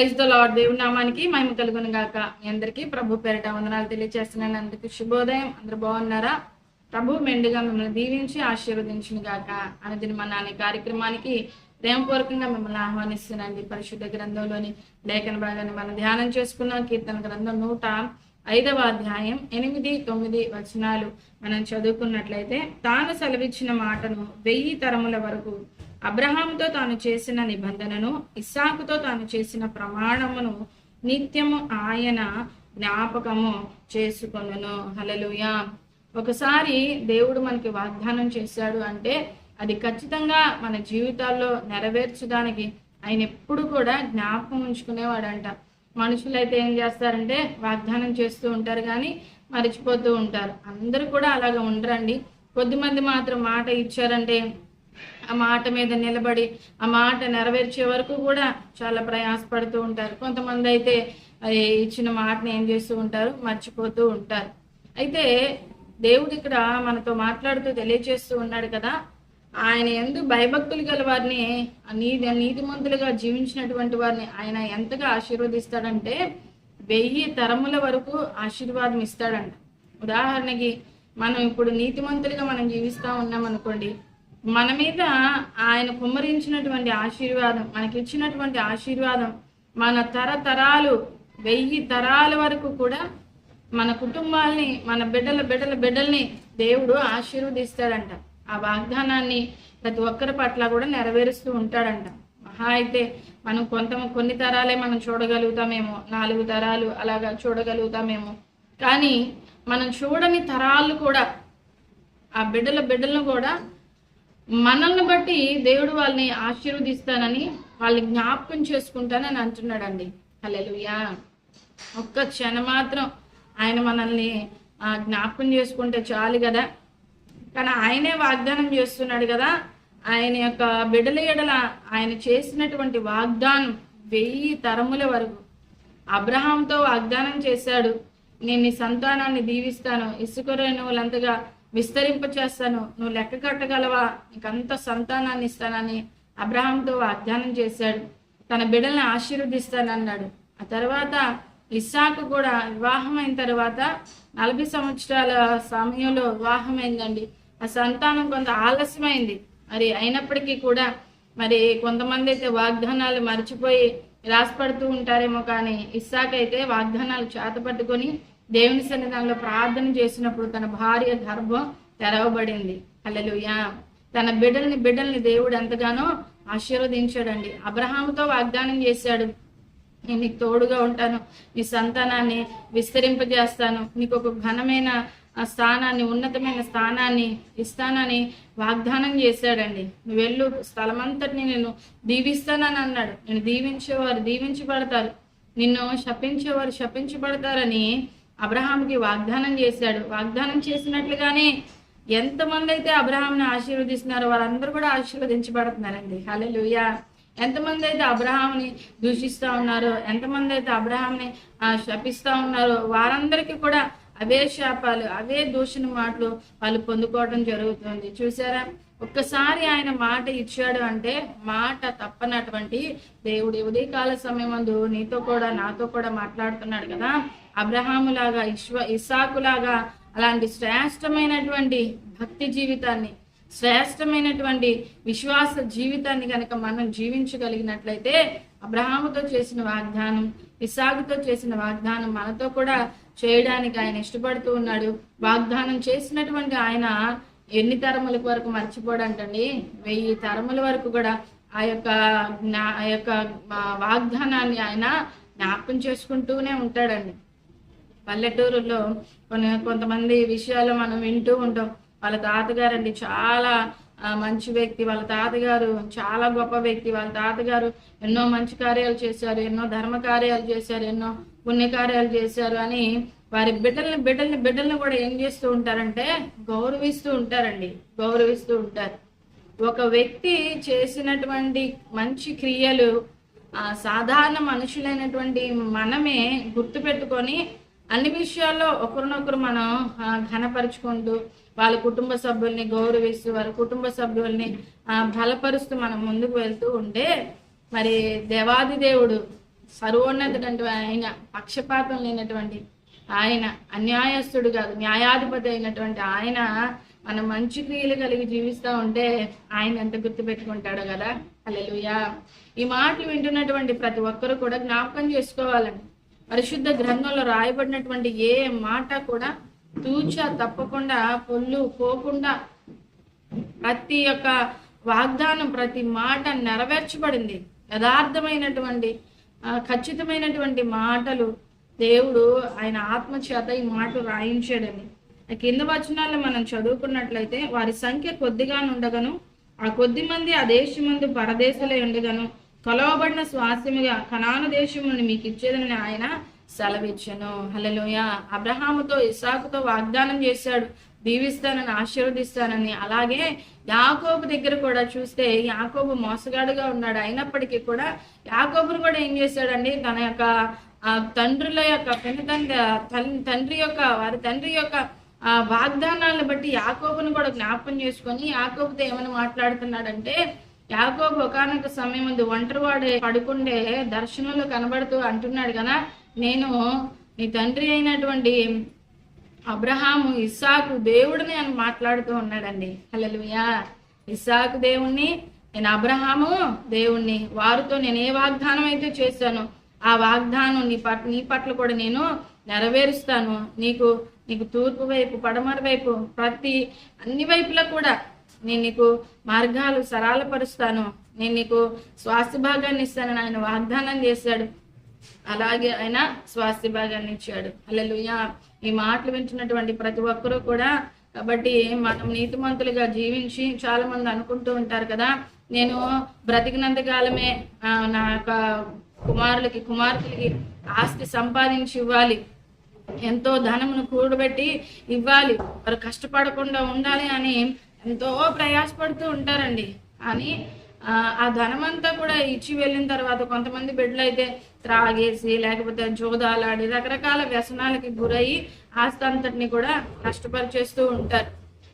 Praise the దేవుడి నామానికి మేము కలుగును గాక మీ అందరికీ ప్రభు పేరిట వందనాలు తెలియజేస్తున్నాను అందరికీ శుభోదయం. అందరు బాగున్నారా? ప్రభు మెండుగా మిమ్మల్ని దీవించి ఆశీర్వదించును గాక అనుదిన మన అనే కార్యక్రమానికి ప్రేమపూర్వకంగా మిమ్మల్ని ఆహ్వానిస్తున్నాండి పరిశుద్ధ గ్రంథంలోని లేఖన భాగాన్ని మనం ధ్యానం చేసుకున్నాం. కీర్తన గ్రంథం నూట ఐదవ అధ్యాయం ఎనిమిది తొమ్మిది వచనాలు మనం చదువుకున్నట్లయితే తాను సెలవిచ్చిన మాటను వెయ్యి తరముల వరకు అబ్రహాముతో తాను చేసిన నిబంధనను ఇస్సాకుతో తాను చేసిన ప్రమాణమును నిత్యము ఆయన జ్ఞాపకము చేసుకొనును. హలలుయా ఒకసారి దేవుడు మనకి వాగ్దానం చేశాడు అంటే అది ఖచ్చితంగా మన జీవితాల్లో నెరవేర్చడానికి ఆయన ఎప్పుడు కూడా జ్ఞాపకం ఉంచుకునేవాడంట. మనుషులైతే ఏం చేస్తారంటే వాగ్దానం చేస్తూ ఉంటారు కానీ మర్చిపోతూ ఉంటారు. అందరూ కూడా అలాగ ఉండరండి. కొద్దిమంది మాత్రం మాట ఇచ్చారంటే ఆ మాట మీద నిలబడి ఆ మాట నెరవేర్చే వరకు కూడా చాలా ప్రయాసపడుతూ ఉంటారు. కొంతమంది అయితే అది ఇచ్చిన మాటని ఏం చేస్తూ ఉంటారు? మర్చిపోతూ ఉంటారు. అయితే దేవుడు ఇక్కడ మనతో మాట్లాడుతూ తెలియజేస్తూ ఉన్నాడు కదా. ఆయన ఎందు భయభక్తులు గల వారిని నీతి నీతిమంతులుగా జీవించినటువంటి వారిని ఆయన ఎంతగా ఆశీర్వదిస్తాడంటే వెయ్యి తరముల వరకు ఆశీర్వాదం ఇస్తాడంట. ఉదాహరణకి మనం ఇప్పుడు నీతిమంతులుగా మనం జీవిస్తూ ఉన్నాం అనుకోండి మన మీద ఆయన కుమ్మరించినటువంటి ఆశీర్వాదం మనకిచ్చినటువంటి ఆశీర్వాదం మన తరతరాలు వెయ్యి తరాల వరకు కూడా మన కుటుంబాల్ని మన బిడ్డల బిడ్డల బిడ్డల్ని దేవుడు ఆశీర్వదిస్తాడంట. ఆ వాగ్దానాన్ని ప్రతి ఒక్కరి పట్ల కూడా నెరవేరుస్తూ ఉంటాడంట. మహా అయితే మనం కొంత కొన్ని తరాలే మనం చూడగలుగుతామేమో నాలుగు తరాలు అలాగా చూడగలుగుతామేమో. కానీ మనం చూడని తరాలు కూడా ఆ బిడ్డల బిడ్డలను కూడా మనల్ని బట్టి దేవుడు వాళ్ళని ఆశీర్వదిస్తానని వాళ్ళని జ్ఞాపకం చేసుకుంటానని అంటున్నాడండి. హల్లెలూయా. ఒక్క క్షణం మాత్రం ఆయన మనల్ని ఆ, జ్ఞాపకం చేసుకుంటే చాలు కదా. కానీ ఆయనే వాగ్దానం చేస్తున్నాడు కదా. ఆయన యొక్క బిడల ఎడల ఆయన చేసినటువంటి వాగ్దానం వెయ్యి తరముల వరకు. అబ్రహాంతో వాగ్దానం చేశాడు. నేను నీ సంతానాన్ని దీవిస్తాను. ఇసుక రేణువులంతగా విస్తరింప చేస్తాను నువ్వు లెక్క కట్టగలవా? నీకంత సంతానాన్ని ఇస్తానని అబ్రహాంతో వాగ్దానం చేశాడు. తన బిడ్డల్ని ఆశీర్వదిస్తానన్నాడు. ఆ తర్వాత ఇస్సాకు కూడా వివాహం అయిన తర్వాత నలభై సంవత్సరాల సమయంలో వివాహం అయిందండి ఆ సంతానం కొంత ఆలస్యమైంది. మరి అయినప్పటికీ కూడా మరి కొంతమంది అయితే వాగ్దానాలు మర్చిపోయి రాసిపడుతూ ఉంటారేమో కానీ ఇస్సాక్ అయితే వాగ్దానాలు చేతపట్టుకొని దేవుని సన్నిధానంలో ప్రార్థన చేసినప్పుడు తన భార్య గర్భం తెరవబడింది. హల్లెలూయా. తన బిడ్డల్ని బిడ్డల్ని దేవుడు ఎంతగానో ఆశీర్వదించాడండి. అబ్రహాముతో వాగ్దానం చేశాడు. నేను నీకు తోడుగా ఉంటాను. నీ సంతానాన్ని విస్తరింపజేస్తాను. నీకు ఒక ఘనమైన స్థానాన్ని ఉన్నతమైన స్థానాన్ని ఇస్తానని వాగ్దానం చేశాడండి. నువ్వు వెళ్ళు. స్థలమంతటిని నేను దీవిస్తానని అన్నాడు. నేను దీవించేవారు దీవించబడతారు. నిన్ను శపించేవారు శపించబడతారని అబ్రహాంకి వాగ్దానం చేశాడు. వాగ్దానం చేసినట్లుగానే ఎంతమంది అయితే అబ్రహాంని ఆశీర్వదిస్తున్నారో వారందరూ కూడా ఆశీర్వదించబడుతున్నారండి. హల్లెలూయా. ఎంతమంది అయితే అబ్రహాంని దూషిస్తూ ఉన్నారో ఎంతమంది అయితే అబ్రహాంని ఆ, శపిస్తూ ఉన్నారో వారందరికీ కూడా అవే శాపాలు అవే దూషణ మాటలు వాళ్ళు పొందుకోవడం జరుగుతుంది. చూసారా ఒక్కసారి ఆయన మాట ఇచ్చాడు అంటే మాట తప్పనటువంటి దేవుడు ఉదయకాల సమయం నీతో కూడా నాతో కూడా మాట్లాడుతున్నాడు కదా. అబ్రహాములాగా ఇశ్వ ఇసాకులాగా అలాంటి శ్రేష్టమైనటువంటి భక్తి జీవితాన్ని శ్రేష్టమైనటువంటి విశ్వాస జీవితాన్ని కనుక మనం జీవించగలిగినట్లయితే అబ్రహాముతో చేసిన వాగ్దానం ఇసాకుతో చేసిన వాగ్దానం మనతో కూడా చేయడానికి ఆయన ఇష్టపడుతూ ఉన్నాడు. వాగ్దానం చేసినటువంటి ఆయన ఎన్ని తరముల వరకు మర్చిపోడంటండి? వెయ్యి తరముల వరకు కూడా ఆ యొక్క జ్ఞా- ఆ యొక్క వాగ్దానాన్ని ఆయన జ్ఞాపకం చేసుకుంటూనే ఉంటాడండి. పల్లెటూరులో కొన్ని కొంతమంది విషయాలు మనం వింటూ ఉంటాం. వాళ్ళ తాతగారు అండి చాలా మంచి వ్యక్తి. వాళ్ళ తాతగారు చాలా గొప్ప వ్యక్తి. వాళ్ళ తాతగారు ఎన్నో మంచి కార్యాలు చేశారు ఎన్నో ధర్మ కార్యాలు చేశారు ఎన్నో పుణ్య కార్యాలు చేశారు అని వారి బిడ్డల్ని బిడ్డల్ని బిడ్డల్ని కూడా ఏం చేస్తూ ఉంటారంటే గౌరవిస్తూ ఉంటారండి. గౌరవిస్తూ ఉంటారు. ఒక వ్యక్తి చేసినటువంటి మంచి క్రియలు ఆ సాధారణ మనుషులైనటువంటి మనమే గుర్తుపెట్టుకొని అన్ని విషయాల్లో ఒకరినొకరు మనం ఆ, ఘనపరుచుకుంటూ వాళ్ళ కుటుంబ సభ్యుల్ని గౌరవిస్తూ వారి కుటుంబ సభ్యుల్ని బలపరుస్తూ మనం ముందుకు వెళ్తూ ఉంటే మరి దేవాది దేవుడు సర్వోన్నతుడంటే ఆయన పక్షపాతం లేనటువంటి ఆయన అన్యాయస్తుడు కాదు న్యాయాధిపతి అయినటువంటి ఆయన మన మంచి క్రియలు కలిగి జీవిస్తూ ఉంటే ఆయన ఎంత గుర్తుపెట్టుకుంటాడో కదా. హల్లెలూయా. ఈ మాటలు వింటున్నటువంటి ప్రతి ఒక్కరు కూడా జ్ఞాపకం చేసుకోవాలండి. పరిశుద్ధ గ్రంథంలో రాయబడినటువంటి ఏ మాట కూడా తూచా తప్పకుండా పొల్లు పోకుండా ప్రతి యొక్క వాగ్దానం ప్రతి మాట నెరవేర్చబడింది. యథార్థమైనటువంటి ఖచ్చితమైనటువంటి మాటలు దేవుడు ఆయన ఆత్మ చేత ఈ మాట రాయించాడని. ఆ కింద వచనాల్లో మనం చదువుకున్నట్లయితే వారి సంఖ్య కొద్దిగా ఉండగను ఆ కొద్ది మంది ఆ దేశమందు పరదేశులై ఉండగను. కొలవబడిన స్వాస్యముగా కనాను దేశమును మీకు ఇచ్చేదని ఆయన సెలవిచ్చను. హలలోయ అబ్రహాముతో ఇసాకుతో వాగ్దానం చేశాడు. దీవిస్తానని ఆశీర్వదిస్తానని. అలాగే యాకోబు దగ్గర కూడా చూస్తే యాకోబు మోసగాడుగా ఉన్నాడు. అయినప్పటికీ కూడా యాకోబును కూడా ఏం చేశాడండి? తన యొక్క ఆ తండ్రుల యొక్క పెను తండ్రి తండ్రి యొక్క వారి తండ్రి యొక్క ఆ వాగ్దానాలను బట్టి యాకోబును కూడా జ్ఞాపకం చేసుకొని యాకోబుతో ఏమైనా మాట్లాడుతున్నాడంటే యాకోబు ఒకనొక సమయం ముందు ఒంటరివాడే పడుకుండే దర్శనంలో కనబడుతూ అంటున్నాడు కదా నేను నీ తండ్రి అయినటువంటి అబ్రహాము ఇస్సాకు దేవుడిని అని మాట్లాడుతూ ఉన్నాడండి. హలలుయా ఇస్సాకు దేవుణ్ణి నేను అబ్రహాము దేవుణ్ణి వారితో నేను ఏ వాగ్దానం అయితే చేశానో ఆ వాగ్దానం నీ పట్ల నీ పట్ల కూడా నేను నెరవేరుస్తాను. నీకు నీకు తూర్పు వైపు పడమర వైపు ప్రతి అన్ని వైపులా కూడా నేను నీకు మార్గాలు సరళపరుస్తాను. నేను నీకు స్వాస్థ్య భాగాన్ని ఇస్తానని ఆయన వాగ్దానం చేశాడు. అలాగే ఆయన స్వాస్థ్య భాగాన్ని ఇచ్చాడు. అల్లెలుయ్య ఈ మాటలు వింటున్నటువంటి ప్రతి ఒక్కరూ కూడా కాబట్టి మనం నీతిమంతులుగా జీవించి చాలా మంది అనుకుంటూ ఉంటారు కదా. నేను బ్రతికినంత కాలమే ఆ, నా యొక్క కుమారులకి కుమార్తెలకి ఆస్తి సంపాదించి ఇవ్వాలి. ఎంతో ధనమును కూడబెట్టి ఇవ్వాలి. వారు కష్టపడకుండా ఉండాలి అని ఎంతో ప్రయాసపడుతూ ఉంటారండి. అని ఆ, ధనమంతా కూడా ఇచ్చి వెళ్ళిన తర్వాత కొంతమంది బిడ్డలు అయితే త్రాగేసి లేకపోతే జోదాలాడి రకరకాల వ్యసనాలకి గురయ్యి ఆస్తి అంతటిని కూడా నష్టపరిచేస్తూ ఉంటారు.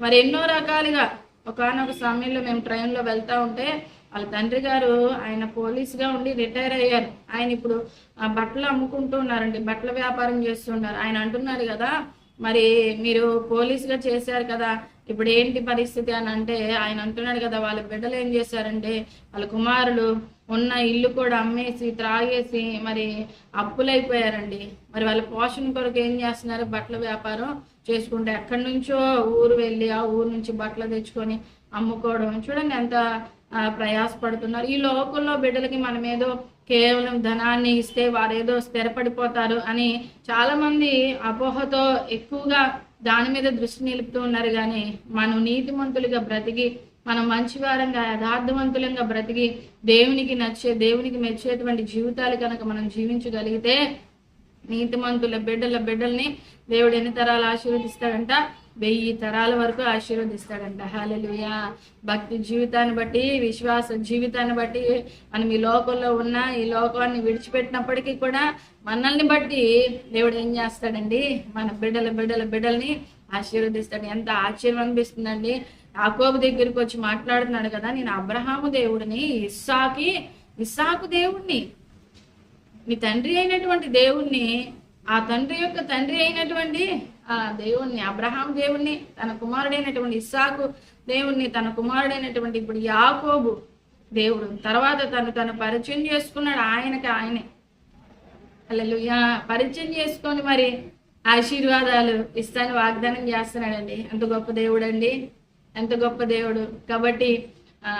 మరి ఎన్నో రకాలుగా ఒకనొక సమయంలో మేము ట్రైన్లో వెళ్తా ఉంటే వాళ్ళ తండ్రి గారు ఆయన పోలీస్గా ఉండి రిటైర్ అయ్యారు. ఆయన ఇప్పుడు ఆ బట్టలు అమ్ముకుంటూ ఉన్నారండి. బట్టల వ్యాపారం చేస్తున్నారు ఆయన అంటున్నారు కదా మరి మీరు పోలీస్గా చేశారు కదా ఇప్పుడు ఏంటి పరిస్థితి అని అంటే ఆయన అంటున్నాడు కదా వాళ్ళ బిడ్డలు ఏం చేశారంటే వాళ్ళ కుమారులు ఉన్న ఇల్లు కూడా అమ్మేసి త్రాగేసి మరి అప్పులైపోయారండి. మరి వాళ్ళ పోషణ కొరకు ఏం చేస్తున్నారు? బట్టల వ్యాపారం చేసుకుంటే ఎక్కడి నుంచో ఊరు వెళ్ళి ఆ ఊరు నుంచి బట్టలు తెచ్చుకొని అమ్ముకోవడం. చూడండి ఎంత ప్రయాసపడుతున్నారు. ఈ లోకంలో బిడ్డలకి మనం ఏదో కేవలం ధనాన్ని ఇస్తే వారేదో స్థిరపడిపోతారు అని చాలా మంది అపోహతో ఎక్కువగా దాని మీద దృష్టి నిలుపుతూ ఉన్నారు కానీ మనం నీతిమంతులుగా బ్రతికి మనం మంచివారంగా యథార్థవంతులంగా బ్రతికి దేవునికి నచ్చే దేవునికి మెచ్చేటువంటి జీవితాలు కనుక మనం జీవించగలిగితే నీతిమంతుల బిడ్డల బిడ్డల్ని దేవుడు ఎన్ని తరాలు ఆశీర్వదిస్తాడంట? వెయ్యి తరాల వరకు ఆశీర్వదిస్తాడంట. హాలెలుయా భక్తి జీవితాన్ని బట్టి విశ్వాస జీవితాన్ని బట్టి మనం ఈ లోకంలో ఉన్న ఈ లోకాన్ని విడిచిపెట్టినప్పటికీ కూడా మనల్ని బట్టి దేవుడు ఏం చేస్తాడండి? మన బిడ్డల బిడ్డల బిడ్డల్ని ఆశీర్వదిస్తాడు. ఎంత ఆశ్చర్యం అనిపిస్తుందండి. యాకోబు దగ్గరికి వచ్చి మాట్లాడుతున్నాడు కదా నేను అబ్రహాము దేవుడిని ఇస్సాకి ఇస్సాకు దేవుణ్ణి. మీ తండ్రి అయినటువంటి దేవుణ్ణి ఆ తండ్రి యొక్క తండ్రి అయినటువంటి దేవుణ్ణి అబ్రహాం దేవుణ్ణి తన కుమారుడైనటువంటి ఇస్సాకు దేవుణ్ణి తన కుమారుడైనటువంటి ఇప్పుడు యాకోబు దేవుడు. తర్వాత తను తను పరిచయం చేసుకున్నాడు ఆయనకి ఆయనే. అల్లలు పరిచయం చేసుకొని మరి ఆశీర్వాదాలు ఇస్తాను వాగ్దానం చేస్తున్నాడండి. ఎంత గొప్ప దేవుడు అండి ఎంత గొప్ప దేవుడు. కాబట్టి ఆ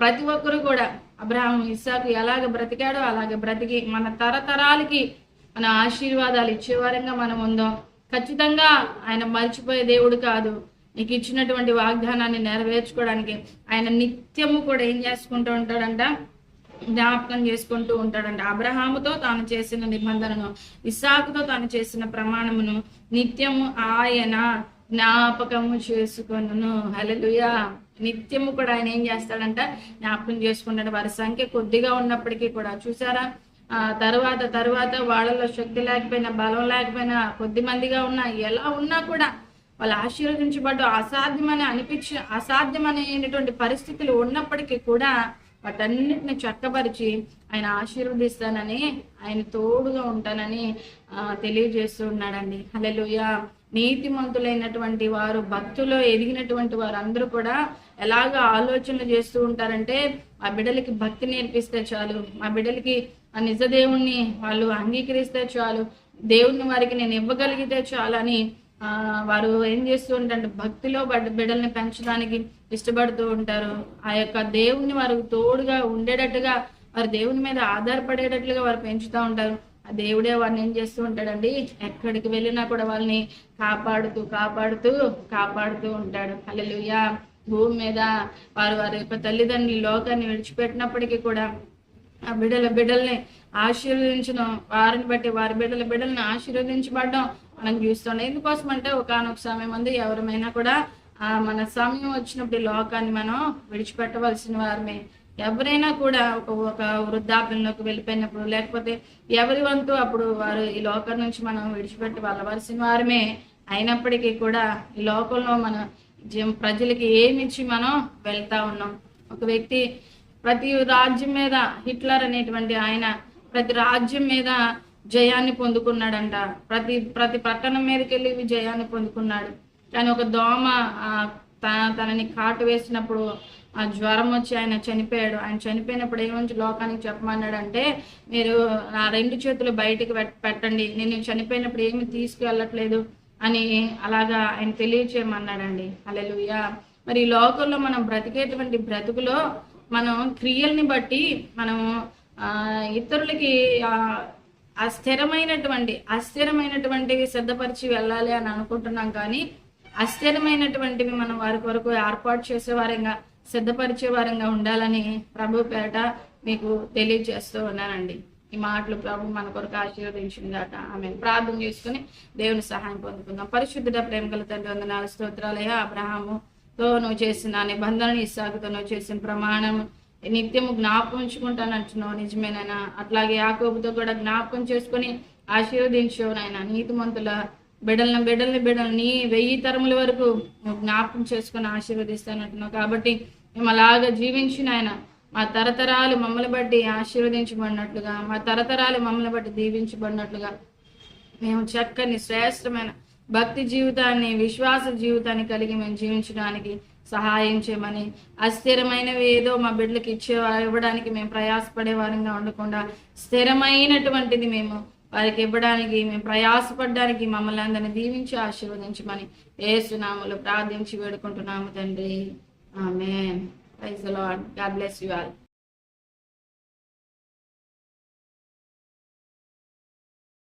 ప్రతి ఒక్కరు కూడా అబ్రహాం ఇస్సాకు ఎలాగ బ్రతికాడో అలాగ బ్రతికి మన తరతరాలకి మన ఆశీర్వాదాలు ఇచ్చేవారంగా మనం ఉందాం. ఖచ్చితంగా ఆయన మర్చిపోయే దేవుడు కాదు. నీకు ఇచ్చినటువంటి వాగ్దానాన్ని నెరవేర్చుకోవడానికి ఆయన నిత్యము కూడా ఏం చేసుకుంటూ ఉంటాడంట? జ్ఞాపకం చేసుకుంటూ ఉంటాడంట. అబ్రహాముతో తాను చేసిన నిబంధనను ఇసాకుతో తాను చేసిన ప్రమాణమును నిత్యము ఆయన జ్ఞాపకము చేసుకొనును. హలలుయా నిత్యము కూడా ఆయన ఏం చేస్తాడంట? జ్ఞాపకం చేసుకుంటాడు. వారి సంఖ్య కొద్దిగా ఉన్నప్పటికీ కూడా చూసారా? తర్వాత తర్వాత వాళ్ళలో శక్తి లేకపోయినా బలం లేకపోయినా కొద్ది మందిగా ఉన్నా ఎలా ఉన్నా కూడా వాళ్ళు ఆశీర్వదించబడ్డ అసాధ్యమని అనిపించి అసాధ్యమైనటువంటి పరిస్థితులు ఉన్నప్పటికీ కూడా వాటన్నిటిని చక్కపరిచి ఆయన ఆశీర్వదిస్తానని ఆయన తోడుగా ఉంటానని ఆ, తెలియజేస్తూ ఉన్నాడండి. హల్లెలూయా. నీతిమంతులైనటువంటి వారు భక్తులు ఎదిగినటువంటి వారు అందరూ కూడా ఎలాగ ఆలోచనలు చేస్తూ ఉంటారంటే ఆ బిడ్డలకి భక్తి నేర్పిస్తే చాలు ఆ బిడ్డలకి ఆ నిజ దేవుణ్ణి వాళ్ళు అంగీకరిస్తే చాలు దేవుణ్ణి వారికి నేను ఇవ్వగలిగితే చాలు అని ఆ, వారు ఏం చేస్తూ ఉంటారంటే భక్తిలో బిడ్డల్ని పెంచడానికి ఇష్టపడుతూ ఉంటారు. ఆ యొక్క దేవుణ్ణి వారు తోడుగా ఉండేటట్టుగా వారు దేవుని మీద ఆధారపడేటట్లుగా వారు పెంచుతూ ఉంటారు. దేవుడే వారిని ఏం చేస్తూ ఉంటాడండి? ఎక్కడికి వెళ్ళినా కూడా వాళ్ళని కాపాడుతూ కాపాడుతూ కాపాడుతూ ఉంటాడు. అల్లెలుయా భూమి మీద వారు వారి యొక్క తల్లిదండ్రులు లోకాన్ని విడిచిపెట్టినప్పటికీ కూడా ఆ బిడ్డల బిడ్డల్ని ఆశీర్వదించడం వారిని బట్టి వారి బిడ్డల బిడ్డల్ని ఆశీర్వదించబడడం మనం చూస్తున్నాం. ఎందుకోసం అంటే ఒకనొక సమయం మంది ఎవరమైనా కూడా ఆ మన సమయం వచ్చినప్పుడు లోకాన్ని మనం విడిచిపెట్టవలసిన వారమే. ఎవరైనా కూడా ఒక ఒక వృద్ధాప్యంలోకి వెళ్ళిపోయినప్పుడు లేకపోతే ఎవరి వంతు అప్పుడు వారు ఈ లోకం నుంచి మనం విడిచిపెట్టి వెళ్ళవలసిన వారమే అయినప్పటికీ కూడా ఈ లోకంలో మన ప్రజలకి ఏమి ఇచ్చి మనం వెళ్తా ఉన్నాం. ఒక వ్యక్తి ప్రతి రాజ్యం మీద హిట్లర్ అనేటువంటి ఆయన ప్రతి రాజ్యం మీద జయాన్ని పొందుకున్నాడంట. ప్రతి ప్రతి పట్టణం మీదకి వెళ్ళి జయాన్ని పొందుకున్నాడు. కానీ ఒక దోమ తన తనని కాటు వేసినప్పుడు ఆ జ్వరం వచ్చి ఆయన చనిపోయాడు. ఆయన చనిపోయినప్పుడు ఏమంచి లోకానికి చెప్పమన్నాడు అంటే మీరు నా రెండు చేతులు బయటికి పెట్టండి. నేను చనిపోయినప్పుడు ఏమి తీసుకువెళ్ళట్లేదు అని అలాగా ఆయన తెలియచేయమన్నాడండి. అలెలుయా మరి ఈ లోకంలో మనం బ్రతికేటువంటి బ్రతుకులో మనం క్రియల్ని బట్టి మనం ఆ, ఇతరులకి అస్థిరమైనటువంటి ఆ స్థిరమైనటువంటి అస్థిరమైనటువంటివి సిద్ధపరిచి వెళ్ళాలి అని అనుకుంటున్నాం కానీ అస్థిరమైనటువంటివి మనం వారి కొరకు ఏర్పాటు చేసే వారంగా సిద్ధపరిచే వారంగా ఉండాలని ప్రభు పేట మీకు తెలియజేస్తూ ఉన్నానండి. ఈ మాటలు ప్రభు మన కొరకు ఆశీర్వదించిందాట ఆమె ప్రార్థన చేసుకుని దేవుని సహాయం పొందుకుందాం. పరిశుద్ధుడ ప్రేమ గల తండ్రి వందనాలు స్తోత్రాలయ అబ్రహాముతో నువ్వు చేసిన నిబంధన ఇస్సాకుతో నువ్వు చేసిన ప్రమాణం నిత్యము జ్ఞాపకం ఉంచుకుంటానంటున్నావు. నిజమేనైనా. అట్లాగే యాకోబుతో కూడా జ్ఞాపకం చేసుకుని ఆశీర్వదించావు నాయన నీతిమంతుల బిడ్డలను బిడ్డల్ని బిడ్డల్ని వెయ్యి తరముల వరకు జ్ఞాపకం చేసుకుని ఆశీర్వదిస్తానంటున్నావు. కాబట్టి మేము అలాగా జీవించిన ఆయన మా తరతరాలు మమ్మల్ని బట్టి ఆశీర్వదించబడినట్లుగా మా తరతరాలు మమ్మల్ని బట్టి దీవించబడినట్లుగా మేము చక్కని శ్రేష్టమైన భక్తి జీవితాన్ని విశ్వాస జీవితాన్ని కలిగి మేము జీవించడానికి సహాయం చేయమని అస్థిరమైనవి ఏదో మా బిడ్డలకి ఇచ్చే ఇవ్వడానికి మేము ప్రయాసపడే వారంగా ఉండకుండా స్థిరమైనటువంటిది మేము వారికి ఇవ్వడానికి మేము ప్రయాసపడడానికి మమ్మల్ని అందరిని దీవించి ఆశీర్వదించమని ఏసునామలు ప్రార్థించి వేడుకుంటున్నాము తండ్రి. ఆమె praise lord God bless you all.